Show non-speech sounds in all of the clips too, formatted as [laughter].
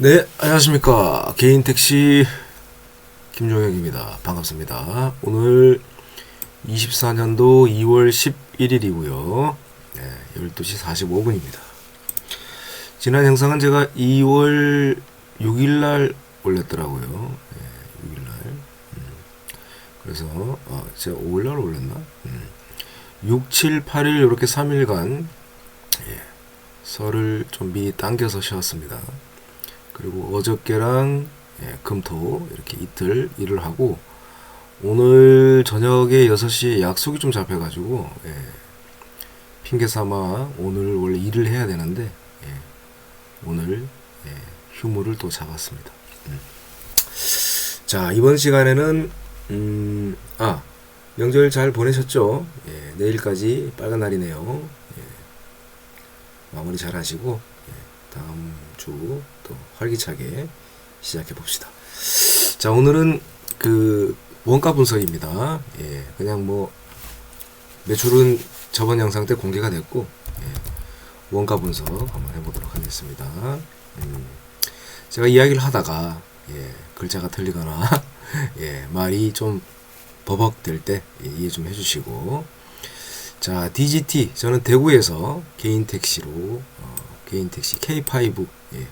네, 안녕하십니까. 개인 택시 김종혁입니다. 반갑습니다. 오늘 24년도 2월 11일이고요. 네, 12시 45분입니다. 지난 영상은 제가 2월 6일날 올렸더라고요. 네, 6일날. 음, 그래서, 어, 제가 5일날 올렸나? 음, 6, 7, 8일 이렇게 3일간 예, 설을 좀 미리 당겨서 쉬었습니다. 그리고 어저께랑 예, 금토 이렇게 이틀 일을 하고 오늘 저녁에 6시에 약속이 좀 잡혀가지고 예, 핑계 삼아 오늘 원래 일을 해야 되는데 예, 오늘 예, 휴무를 또 잡았습니다. 음. 자 이번 시간에는 음, 아 명절 잘 보내셨죠? 예, 내일까지 빨간 날이네요. 예, 마무리 잘 하시고 예, 다음 주 또 활기차게 시작해 봅시다. 자 오늘은 그 원가 분석입니다. 예, 그냥 뭐 매출은 저번 영상 때 공개가 됐고 예, 원가 분석 한번 해보도록 하겠습니다. 음, 제가 이야기를 하다가 예, 글자가 틀리거나 [laughs] 예, 말이 좀 버벅될 때 예, 이해 좀 해주시고 자 DGT 저는 대구에서 개인 택시로 어, 개인 택시 K5 예,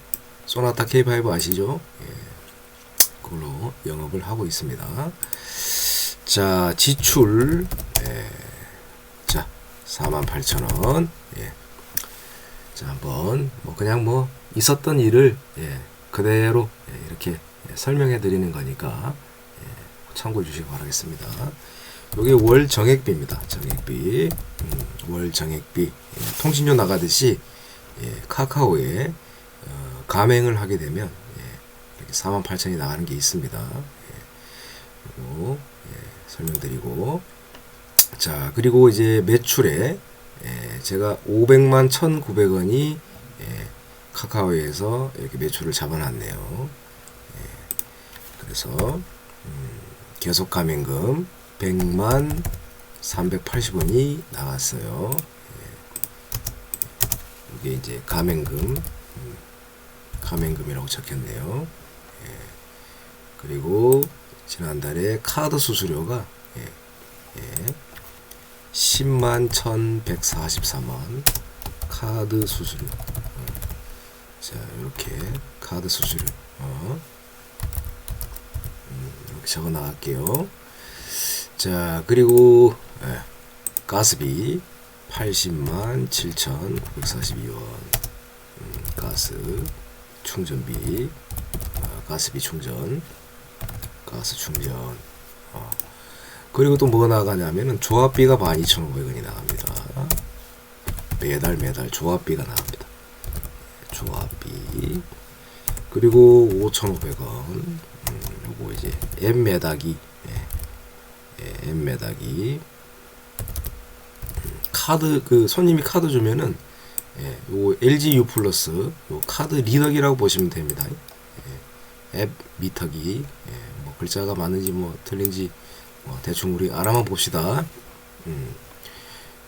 소나타 K5 아시죠? 예, 그걸로 영업을 하고 있습니다. 자 지출 예, 자 48,000원 예. 자 한번 뭐 그냥 뭐 있었던 일을 예, 그대로 예, 이렇게 예, 설명해 드리는 거니까 예, 참고해 주시기 바라겠습니다. 요게 월 정액비입니다. 정액비 음, 월 정액비 예, 통신료 나가듯이 예, 카카오에 어, 가맹을 하게 되면 예, 이렇게 48,000이 나가는 게 있습니다. 예, 그리고 예, 설명드리고 자 그리고 이제 매출에 예, 제가 500만 1,900원이 예, 카카오에서 이렇게 매출을 잡아놨네요. 예, 그래서 음, 계속 가맹금 100만 380원이 나왔어요. 예, 이게 이제 가맹금 음, 가맹금이라고 적혔네요. 예, 그리고 지난달에 카드 수수료가 예, 예, 10만 1143원 카드 수수료. 어, 자 이렇게 카드 수수료 어, 음, 이렇게 적어 나갈게요. 자 그리고 예, 가스비 80만 7,942원. 음, 가스 충전비 아, 가스비 충전 가스 충전. 어. 그리고 또 뭐가 나가냐면은 조합비가 12,500원이 나갑니다. 매달 매달 조합비가 나갑니다. 조합비. 그리고 5,500원. 음, 요거 이제 M 매다기. 예, 예, M 매다기. 음, 카드 그 손님이 카드 주면은 예, 요 LG U 플러스 요 카드 리더기라고 보시면 됩니다. 예, 앱 미터기 예, 뭐 글자가 맞는지 뭐 틀린지 뭐 대충 우리 알아만 봅시다. 음,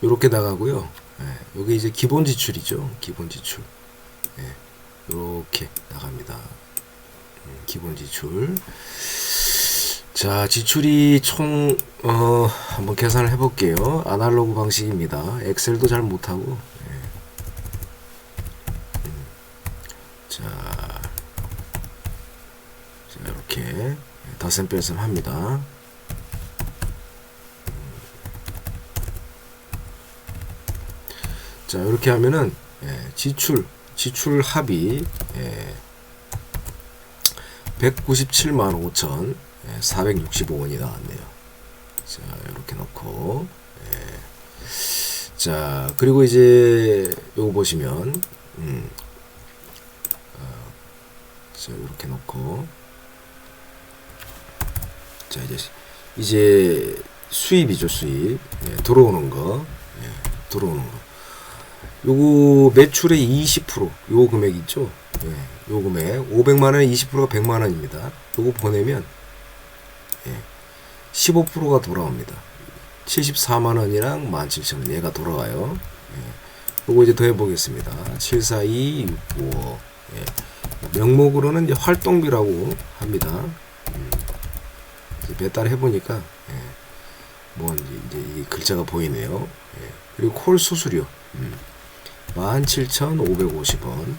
요렇게 나가고요. 예, 요게 이제 기본 지출이죠. 기본 지출. 예, 요렇게 나갑니다. 음, 기본 지출. 자, 지출이 총, 어, 한번 계산을 해볼게요. 아날로그 방식입니다. 엑셀도 잘 못하고. 예. 음, 자, 자, 뺄셈 합니다. 자, 이렇게 하면은, 예, 지출, 지출 합이, 예, 197만 5천 465원이 나왔네요. 자, 이렇게 놓고, 예. 자, 그리고 이제, 요거 보시면, 음, 어, 자, 이렇게 놓고, 자, 이제, 이제, 수입이죠, 수입. 예, 들어오는 거, 예, 들어오는 거. 요거 매출의 20%, 요 금액 있죠? 예, 요 금액 500만 원에 20%가 100만 원입니다. 요거 보내면 예, 15%가 돌아옵니다. 74만 원이랑 17,000원 얘가 돌아와요. 예, 요거 이제 더해 보겠습니다. 742, 695, 예, 명목으로는 이제 활동비라고 합니다. 몇 달 해보니까 예, 뭐 이제, 이 글자가 보이네요. 예, 그리고 콜 수수료. 음, 17,550원. 음,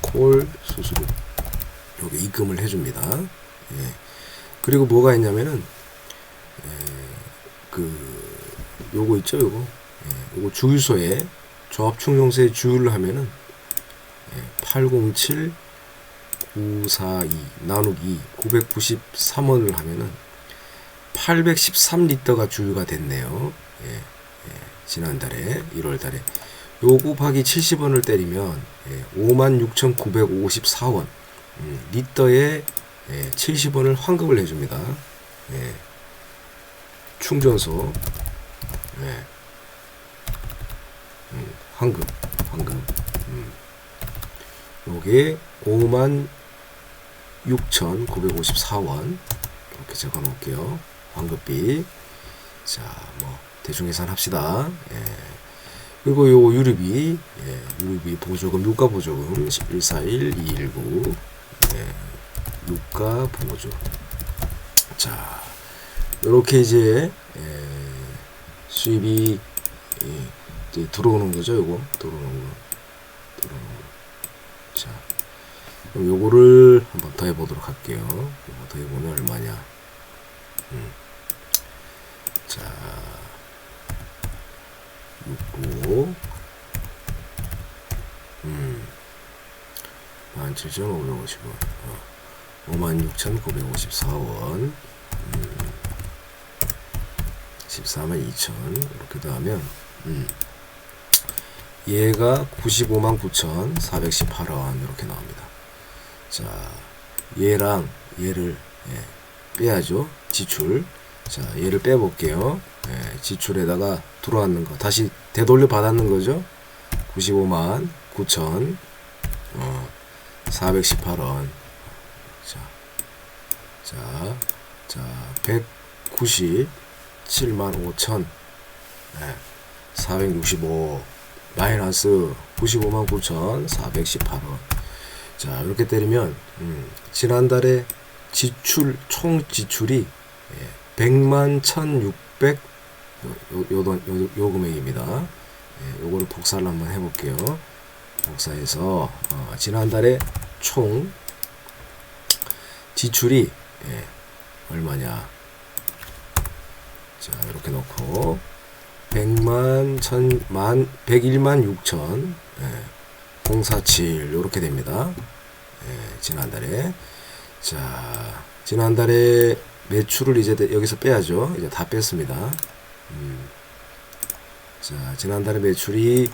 콜 수수료. 여기 입금을 해줍니다. 예, 그리고 뭐가 있냐면은 예, 그 요거 있죠 요거? 예, 요거 주유소에 조합 충전소에 주유를 하면은 예, 807 942 나누기 993원을 하면은 813리터가 주유가 됐네요. 예, 예, 지난달에 1월달에. 요 곱하기 70원을 때리면 예, 56,954원. 음, 리터에 예, 70원을 환급을 해줍니다. 예, 충전소. 예, 음, 환급 환급. 음, 요게 5만 6,954원. 이렇게 적어 놓을게요. 환급비. 자, 뭐 대충 계산합시다. 예. 그리고 요 유류비, 예, 유류비 보조금, 유가 보조금 141, 219, 예, 유가 보조. 자, 요렇게 이제 예, 수입이 예, 이제 들어오는 거죠, 요거 들어오는 거, 들어오는 거. 자. 그럼 요거를 한번 더 해보도록 할게요. 요거 더 해보면 얼마냐. 음. 자, 69. 음. 17,550원. 어. 56,954원. 음. 14만 2천. 이렇게 더하면, 음. 얘가 95만 9,418원. 이렇게 나옵니다. 자, 얘랑 얘를 예, 빼야죠. 지출. 자, 얘를 빼볼게요. 예, 지출에다가 들어왔는 거 다시 되돌려 받았는 거죠. 95만 9천 어, 418원. 자, 자, 자, 197만 5천 예, 465 마이너스 95만 9천 418원. 자 이렇게 때리면 음, 지난달에 지출 총 지출이 예, 100만 1600 요, 요, 요, 금액입니다. 예, 요거를 복사를 한번 해볼게요. 복사해서 어, 지난달에 총 지출이 예, 얼마냐? 자 이렇게 놓고 100만 1000만 101만 6천 예, 047 요렇게 됩니다. 예, 지난달에 자 지난달에 매출을 이제 여기서 빼야죠. 이제 다 뺐습니다. 음, 자 지난달에 매출이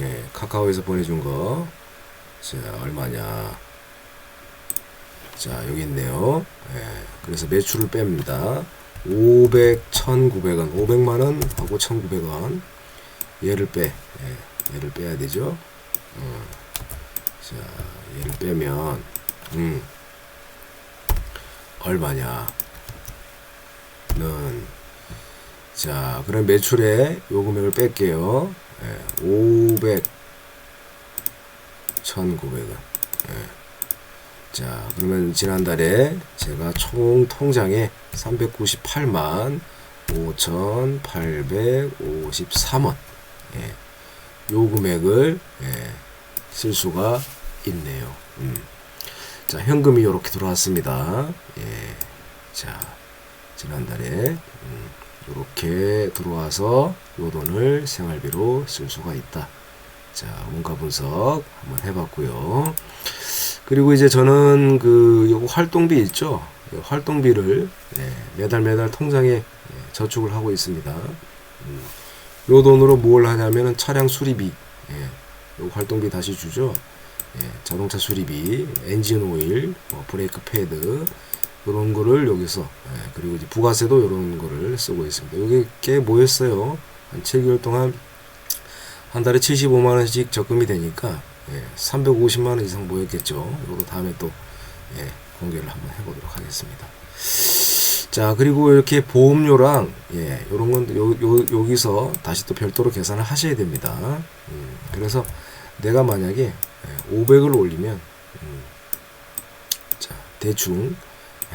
예, 카카오에서 보내준 거. 자 얼마냐? 자 여기 있네요. 예, 그래서 매출을 뺍니다. 500, 1,900원, 500만 원 하고 1,900원. 얘를 빼, 예, 얘를 빼야 되죠. 어, 자, 얘를 빼면, 음, 얼마냐? 는, 자, 그럼 매출에 요 금액을 뺄게요. 예, 500, 1,900원. 예. 자, 그러면 지난달에 제가 총 통장에 398만 5,853원. 예. 요 금액을 예, 쓸 수가 있네요. 음. 자, 현금이 이렇게 들어왔습니다. 예. 자, 지난달에 음, 이렇게 들어와서 요 돈을 생활비로 쓸 수가 있다. 자, 원가 분석 한번 해봤고요. 그리고 이제 저는 그 요거 활동비 있죠. 요 활동비를 예, 매달 매달 통장에 예, 저축을 하고 있습니다. 음, 요 돈으로 뭘 하냐면은 차량 수리비, 예, 요 활동비 다시 주죠. 예, 자동차 수리비, 엔진 오일, 뭐 브레이크 패드 이런 거를 여기서 예, 그리고 이제 부가세도 이런 거를 쓰고 있습니다. 여기 꽤 모였어요. 한 7개월 동안 한 달에 75만 원씩 적금이 되니까 예, 350만 원 이상 모였겠죠. 이거 다음에 또 예, 공개를 한번 해보도록 하겠습니다. 자 그리고 이렇게 보험료랑 예, 요런 건 요, 요, 여기서 다시 또 별도로 계산을 하셔야 됩니다. 음, 그래서 내가 만약에 예, 500을 올리면 음. 자, 대충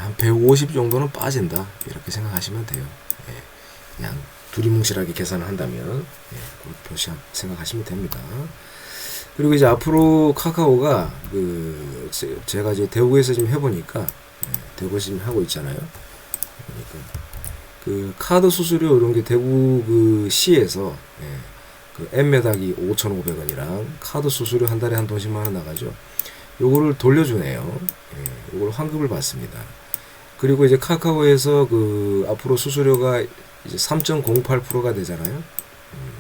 한 150 정도는 빠진다. 이렇게 생각하시면 돼요. 예. 그냥 두리뭉실하게 계산을 한다면 예, 그렇게 생각하시면 됩니다. 그리고 이제 앞으로 카카오가 그 제, 가 이제 대구에서 지금 해보니까 예, 대구에서 지금 하고 있잖아요. 그러니까 그 카드 수수료 이런 게 대구 그 시에서 예, 그 M매닥이 5,500원이랑 카드 수수료 한 달에 한 돈씩만 원 나가죠. 요거를 돌려주네요. 예, 요걸 환급을 받습니다. 그리고 이제 카카오에서 그 앞으로 수수료가 이제 3.08%가 되잖아요. 음,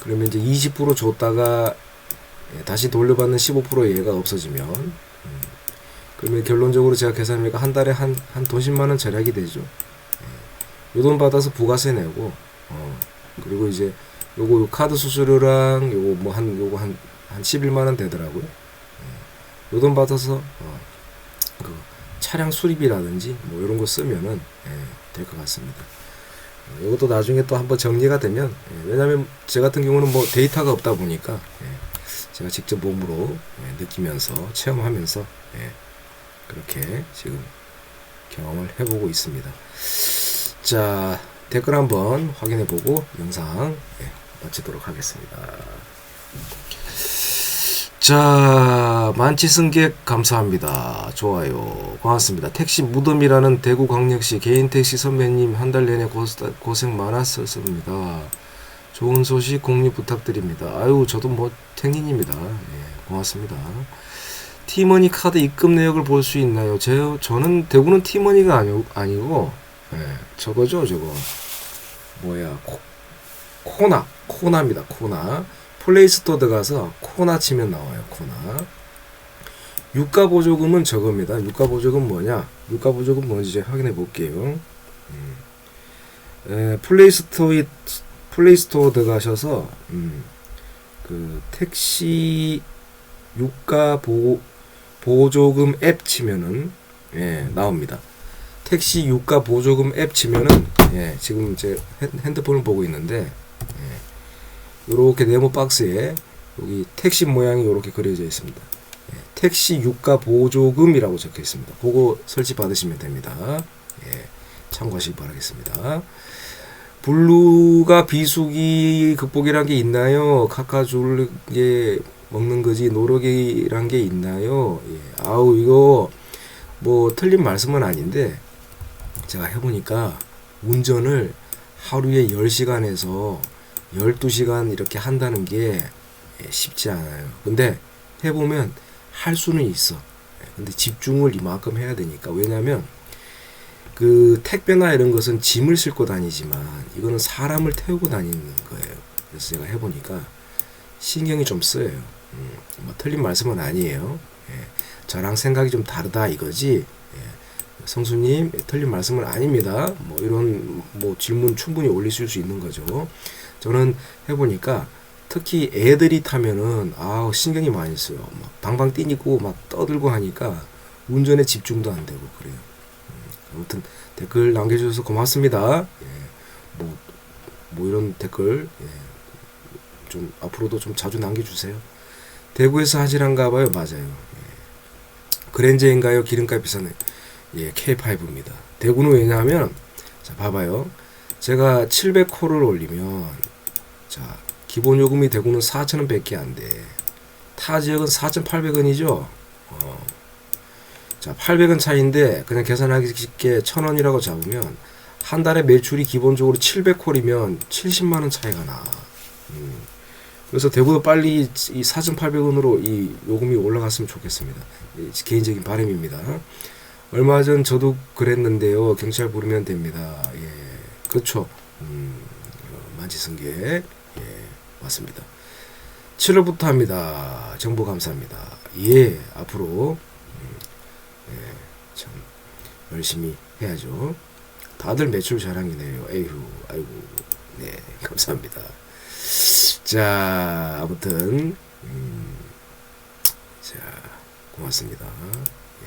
그러면 이제 20% 줬다가 예, 다시 돌려받는 15%의 얘가 없어지면 음, 그러면 결론적으로 제가 계산하니까 한 달에 한, 한 돈 10만 원 절약이 되죠. 예, 요돈 받아서 부가세 내고 어, 그리고 이제 요거 카드 수수료랑 요거 뭐 한 요거 한 한 11만 원 되더라고요. 예, 요돈 받아서 어, 그 차량 수리비라든지 뭐 이런 거 쓰면은 예, 될 것 같습니다. 어, 이것도 나중에 또 한번 정리가 되면 예, 왜냐하면 제 같은 경우는 뭐 데이터가 없다 보니까 예, 제가 직접 몸으로 예, 느끼면서 체험하면서 예, 그렇게 지금 경험을 해보고 있습니다. 자 댓글 한번 확인해보고 영상 예, 마치도록 하겠습니다. 자, 만치 승객 감사합니다. 좋아요. 고맙습니다. 택시 무덤이라는 대구 광역시 개인 택시 선배님 한 달 내내 고 생 많았었습니다. 좋은 소식 공유 부탁드립니다. 아유, 저도 뭐 탱인입니다. 예, 고맙습니다. 티머니 카드 입금 내역을 볼 수 있나요? 제, 저는 대구는 티머니가 아니, 아니고, 예, 저거죠, 저거. 뭐야, 코, 코나, 코나입니다, 코나. 플레이스토어 들어가서 코나 치면 나와요. 코나. 유가 보조금은 저겁니다. 유가 보조금 뭐냐? 유가 보조금 뭔지 확인해 볼게요. 음. 에, 플레이스토어에 플레이스토어 들어가셔서 음, 그 택시 유가 보 보조금 앱 치면은 예, 나옵니다. 택시 유가 보조금 앱 치면은 예, 지금 제 핸드폰을 보고 있는데 이렇게 네모 박스에 여기 택시 모양이 이렇게 그려져 있습니다. 예, 택시 유가 보조금이라고 적혀 있습니다. 그거 설치 받으시면 됩니다. 예, 참고하시기 바라겠습니다. 블루가 비수기 극복이란 게 있나요? 카카줄게 먹는 거지 노력이란 게 있나요? 예, 아우 이거 뭐 틀린 말씀은 아닌데 제가 해보니까 운전을 하루에 10시간에서 12시간 이렇게 한다는 게 쉽지 않아요. 근데 해보면 할 수는 있어. 근데 집중을 이만큼 해야 되니까. 왜냐면 그 택배나 이런 것은 짐을 싣고 다니지만 이거는 사람을 태우고 다니는 거예요. 그래서 제가 해보니까 신경이 좀 쓰여요. 음, 뭐 틀린 말씀은 아니에요. 예, 저랑 생각이 좀 다르다 이거지. 예, 성수님 틀린 말씀은 아닙니다. 뭐 이런 뭐 질문 충분히 올리실 수 있는 거죠. 저는 해보니까 특히 애들이 타면은 아 신경이 많이 써요. 막 방방 뛰니고 막 떠들고 하니까 운전에 집중도 안 되고 그래요. 음, 아무튼 댓글 남겨주셔서 고맙습니다. 예, 뭐, 뭐 이런 댓글 예, 좀 앞으로도 좀 자주 남겨주세요. 대구에서 하시란가 봐요. 맞아요. 예. 그랜저인가요? 기름값 비싸네. 예, K5입니다. 대구는 왜냐하면 자 봐봐요. 제가 700호를 올리면 자, 기본 요금이 대구는 4천원 밖에 안 돼. 타 지역은 4,800원이죠. 어. 자, 800원 차인데 그냥 계산하기 쉽게 1,000원이라고 잡으면 한 달에 매출이 기본적으로 700콜이면 70만 원 차이가 나. 음. 그래서 대구도 빨리 이 4,800원으로 이 요금이 올라갔으면 좋겠습니다. 개인적인 바람입니다. 얼마 전 저도 그랬는데요. 경찰 부르면 됩니다. 예. 그렇죠. 음, 만지승계. 예, 맞습니다. 7월부터 합니다. 정보 감사합니다. 예, 앞으로 음, 예, 참 열심히 해야죠. 다들 매출 자랑이네요. 에휴, 아이고, 네, 감사합니다. 자, 아무튼 음, 자, 고맙습니다.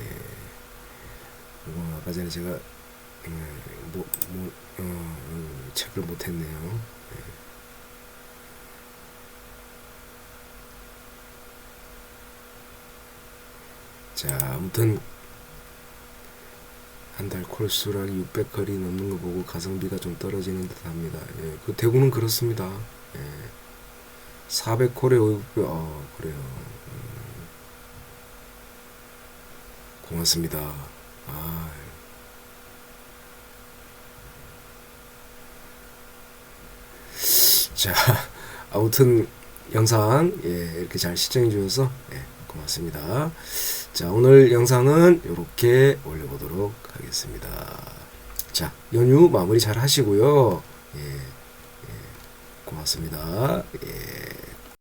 예, 이거 아까 전에 제가 예, 뭐, 뭐, 어, 체크를 못했네요. 자, 아무튼 한 달 콜수락이 600거리 넘는 거 보고 가성비가 좀 떨어지는 듯 합니다. 예, 그 대구는 그렇습니다. 예, 400콜에 500, 어, 그래요. 음, 고맙습니다. 아, 자, 아무튼 영상 예, 이렇게 잘 시청해 주셔서 예, 고맙습니다. 자, 오늘 영상은 이렇게 올려보도록 하겠습니다. 자, 연휴 마무리 잘 하시고요. 예, 예, 고맙습니다. 예.